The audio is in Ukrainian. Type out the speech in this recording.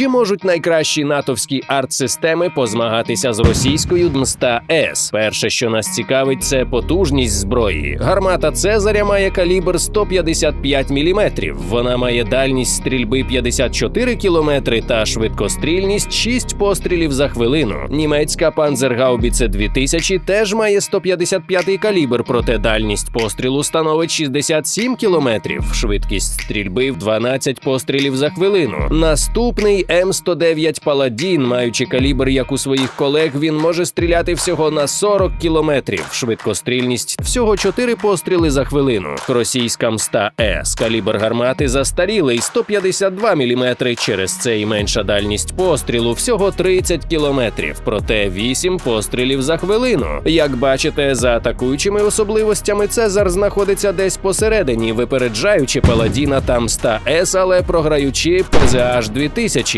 Чи можуть найкращі натовські арт-системи позмагатися з російською Мста С? Перше, що нас цікавить, це потужність зброї. Гармата Цезаря має калібр 155 мм. Вона має дальність стрільби 54 км та швидкострільність 6 пострілів за хвилину. Німецька Панзергаубіце 2000 теж має 155 калібр, проте дальність пострілу становить 67 км. Швидкість стрільби в 12 пострілів за хвилину. Наступний М109 Паладін, маючи калібр як у своїх колег, він може стріляти всього на 40 кілометрів. Швидкострільність всього 4 постріли за хвилину. Російська Мста С. Калібр гармати застарілий 152 мм. Через це і менша дальність пострілу всього 30 кілометрів, проте 8 пострілів за хвилину. Як бачите, за атакуючими особливостями Цезар знаходиться десь посередині, випереджаючи Паладіна та Мста С, але програючи ПЗH 2000.